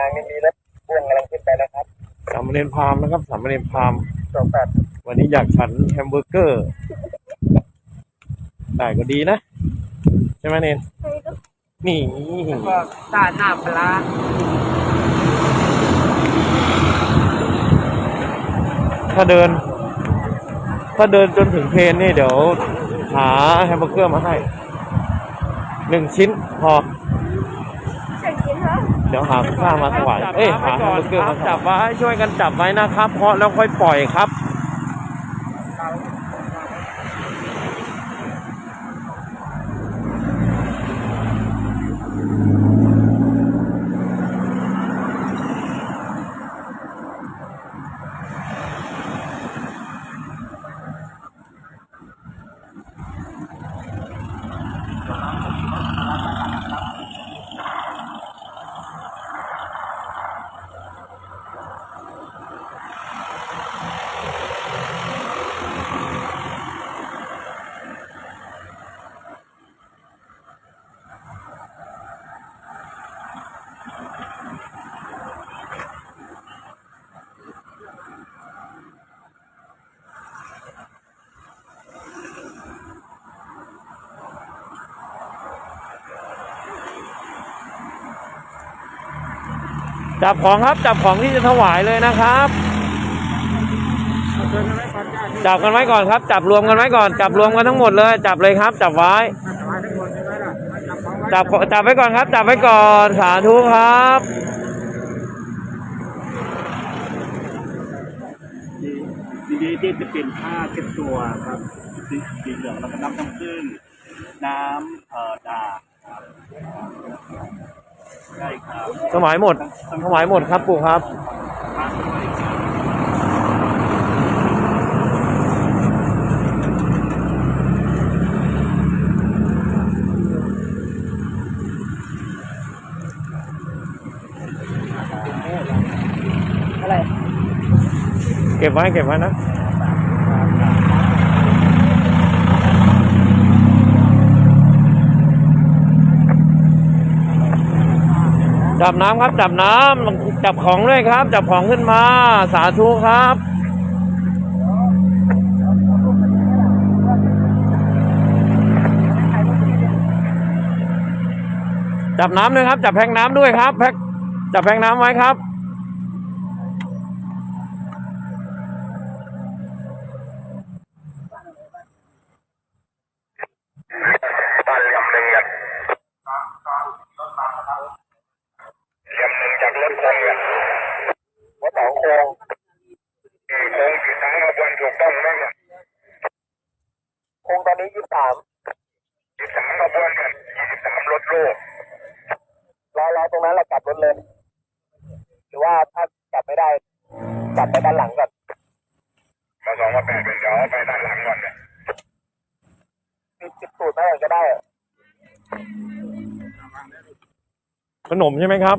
างนี่มีรถพ่วงกำลังขึ้นไปนะครับสามเณรพราหมณ์นะครับสามเณรพราหมณ์สองแปดวันนี้อยากฉันแฮมเบอร์เกอร์ได้ก็ดีนะ ใช่ไหมเนนนี่ก็ตาหน้าปลาถ้าเดิน ถ้าเดินจนถึงเพลนนี่เดี๋ยวหาแฮมเบอร์เกอร์มาให้หนึ่งชิ้นพอ เดี๋ยวหาข้าวมาถวาย เอ้ยหาแฮมเบเกลือมาจับไว้ช่วยกันจับไว้นะครับ เพราะแล้วค่อยปล่อยครับ จับของครับจับของที่จะถวายเลยนะครับ จับกันไว้ก่อนครับ จับรวมกันไว้ก่อน จับรวมกันทั้งหมดเลย จับเลยครับ จับไว้ จับจับไว้ก่อนครับ จับไว้ก่อนสาธุครับดีดีที่จะเป็นผ้าเช็ดตัวครับสีสีเหลืองแล้วก็น้ำน้ำผึ้งน้ำเอ่อดาครับ ใช่ครับสมัยหมด สมัยหมดครับปู่ครับผ้าด้วยครับอะไร เก็บไว้เก็บไว้นะ จับน้ำครับ จับน้ำจับของด้วยครับ จับของขึ้นมา สาธุครับจับน้ำด้วยครับ จับแพ็กน้ำด้วยครับ แพ็กจับแพ็กน้ำไว้ครับานเหลี่ยมหนึ่งเนี่ยเหลี่ยม หนึ่งจากรถคนเนี่ยหัวสองโค้งอืมโค้งสีสังขบวนถูกต้องไหมเนี่ยโคงตอนนี้ยี่สามสีสังขบวนเนี่ยยี่สิบสามรถโลกรอรอตรงนั้นแหละกลับรถเลยหรือว่าถ้ากลับไม่ได้กลับไปด้านหลังก่อนมาสองมาแปดเป็นเดี๋ยวไปด้านหลังก่อนเนี่ยปิดปิดสูตรไม่ก่อนก็ได้ขนมใช่ไหมครับ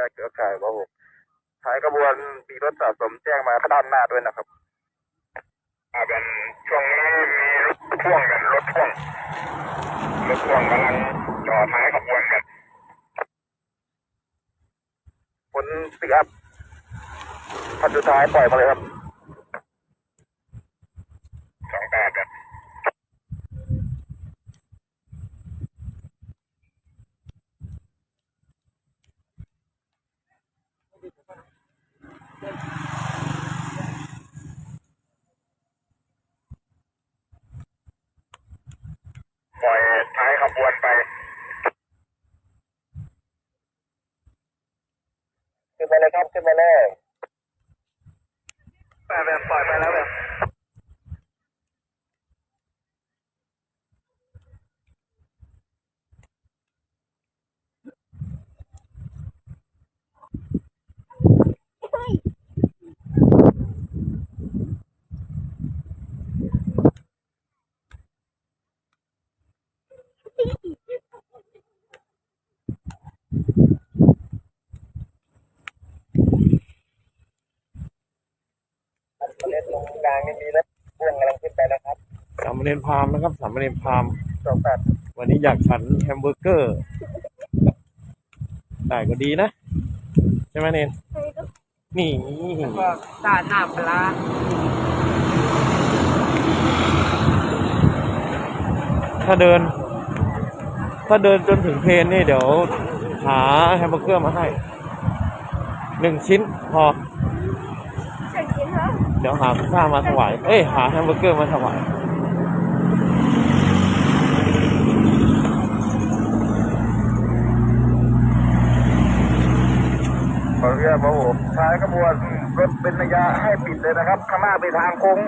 เนี่ยเครือข่ายว่าผมท้ายกระบวนมีรถสะสมแจ้งมาด้านหน้าด้วยนะครับอาเป็นช่วงนี้มีรถพ่วงกันรถพ่วงรถพ่วงกำลังจ่อท้ายขบวนกันผลปิกอัพคันสุดท้ายปล่อยมาเลยครับ สองแปดแบบ ท้ายขบวนไปขึ้นมาเลยครับขึ้นมาเลยแบบแบบปล่อยไปแล้วแบบ กลางนี่มีรถพ่วงกำลังขึ้นไปนะครับสามเณรพราหมณ์นะครับสามเณรพราหมณ์สองแปดวันนี้อยากฉันแฮมเบอร์เกอร์ได้ก็ดีนะ ใช่ไหมเนนนี่ก็ตาหน้าปลาถ้าเดิน ถ้าเดินจนถึงเพนนี่เดี๋ยว หาแฮมเบอร์เกอร์มาให้หนึ่งชิ้นพอ เดี๋ยวหาพิซซ่ามาถวาย เอ้ย หาแฮมเบอร์เกอร์มาถวายขออนุญาตครับผมท้ายขบวนรถเป็นระยะให้ปิดเลยนะครับ ข้างหน้าไปทางโค้ง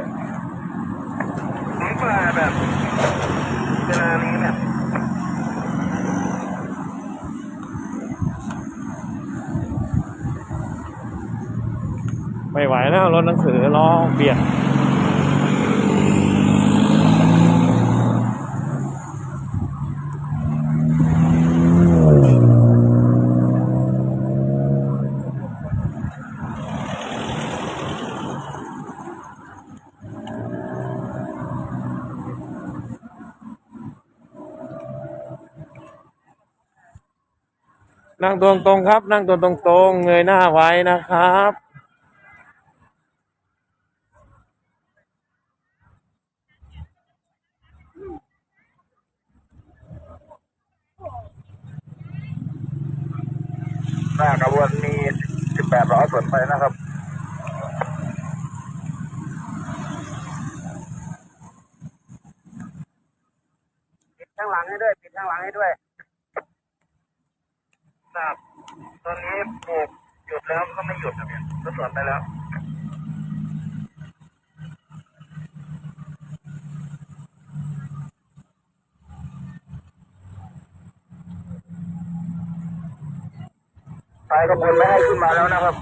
นี่มาแบบเวลานี้เนี่ย ไม่ไหวแล้วรถหนังสือล้อเบียดนั่งตรงๆครับ นั่งตัวตรงๆเงยหน้าไว้นะครับ น้ากระบวนมี18ล้อสวนไปนะครับปิดข้างหลังให้ด้วยปิดข้างหลังให้ด้วยครับตอนนี้ปลูกหยุดแล้วก็ไม่หยุดครับเนี่ยก็สวนไปแล้ว ท้ายขบวนไม่ให้ขึ้นมาแล้วนะครับ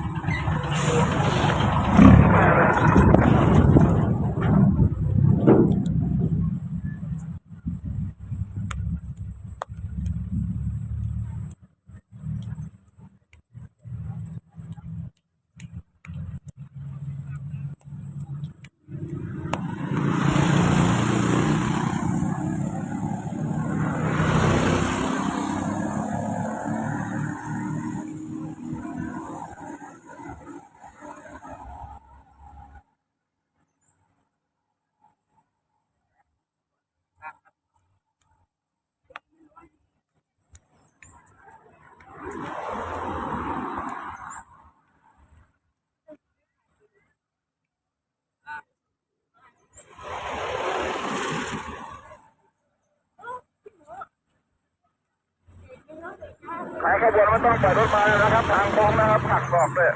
ท้ายขบวนไม่ต้องปล่อยรถมาแล้วนะครับ ทางโค้งนะครับหักศอกเลย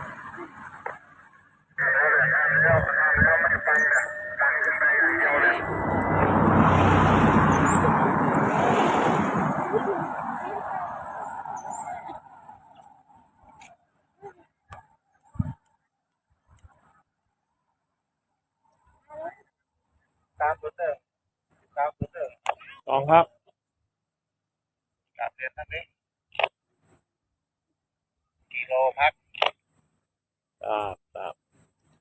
ตามตัวเดิมตามตัวเดิม สองครับ กลับเรียนท่านนี้ กิโลพักครับครับ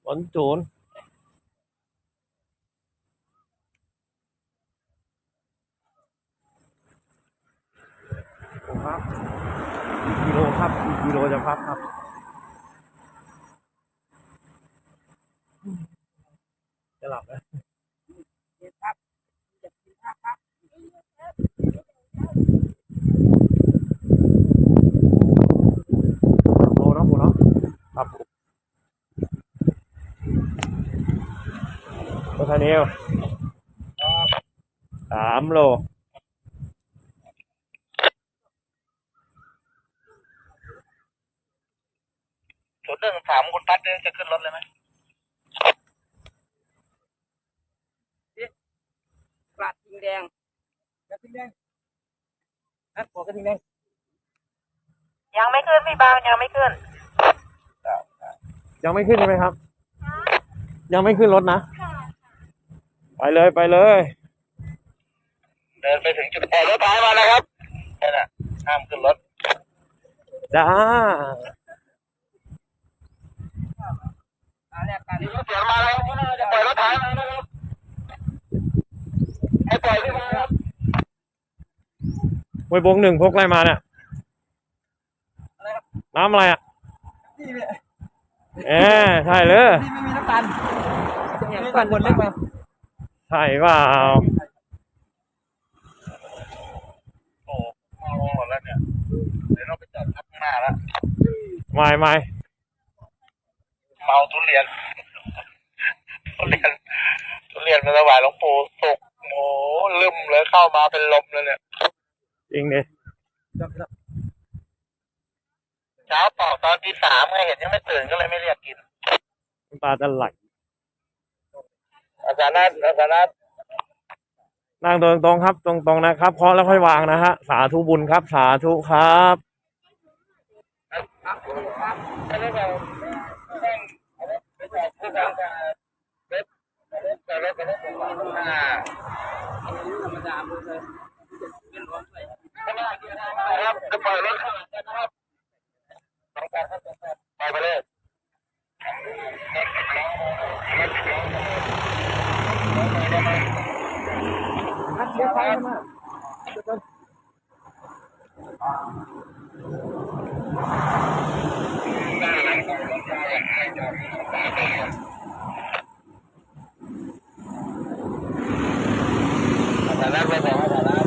บนศูนย์ครับกี่กิโลครับกี่กิโลจะพักครับจะหลับนะ นิวสามโลศูนย์หนึ่งสามคุณพัดเนี่ยจะขึ้นรถเลยไหมกระทิงแดงกระทิงแดงอะขอกระทิงแดง ยังไม่ขึ้นพี่บางยังไม่ขึ้น ยังไม่ขึ้นใช่ไหมครับ ยังไม่ขึ้นรถนะ ไปเลยไปเลย เดินไปถึงจุดปล่อยรถท้ายมาแล้วครับนั่นน่ะห้ามขึ้นรถจ้าอันแรกกันมีรถเสียงมาแล้วจะปล่อยรถท้ายมานะครับให้ปล่อยขึ้นมาครับมวยบงหนึ่งพกอะไรมาเนี่ยน้ำอะไรอะเออใช่เลยที่ไม่มีน้ำตาลเนี่ยน้ำตาลบนเล็กมา ใช่เปล่าโอ้เมาหมดแล้วเนี่ย เดี๋ยวเราไปจอดทับข้างหน้าแล้วไม่ไม่เมาทุเรียน ทุเรียน ทุเรียนมาถวายหลวงปู่สุกโอ้โหลืมเลยเข้ามาเป็นลมเลยเนี่ย จริงดิเช้าเป่าตอนที่สามไงเห็นยังไม่ตื่นก็เลยไม่เรียกกินน้ำตาจะไหล อาจารย์นัทอาจารย์นัทนั่งตรงตรงๆครับตรงตรงๆนะครับเคาะแล้วค่อยวางนะฮะสาธุบุญครับ สาธุครับไม่ได้แบบไม่ได้ไม่ได้ไม่ได้เว็บเว็บแต่เว็บแต่เว็บผมว่าอ่าธรรมดาเลยครับจะปล่อยรถเข้านะครับลองการครับไปไปเลย อาจารย์นัทไปบอกอาจารย์นัท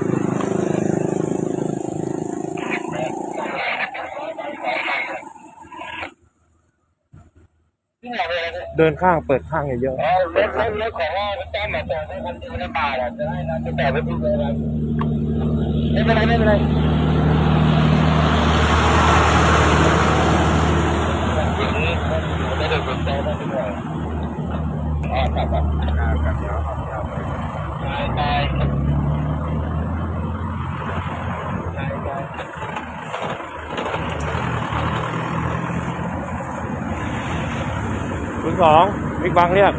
เดินข้างเปิดข้างเยอะเอาเล็กเล็กเล็กของว่าจ้างมาจอดให้คนที่ในป่าอะจะให้นะจะแต่ไม่พูดเลยนะไม่เป็นไรไม่เป็นไรไม่ได้สนใจไม่เป็นไรอ่ากลับกลับกลับกลับเดี๋ยวตายตายตายตายๆ ศูนย์สองบิ๊กบังเรียก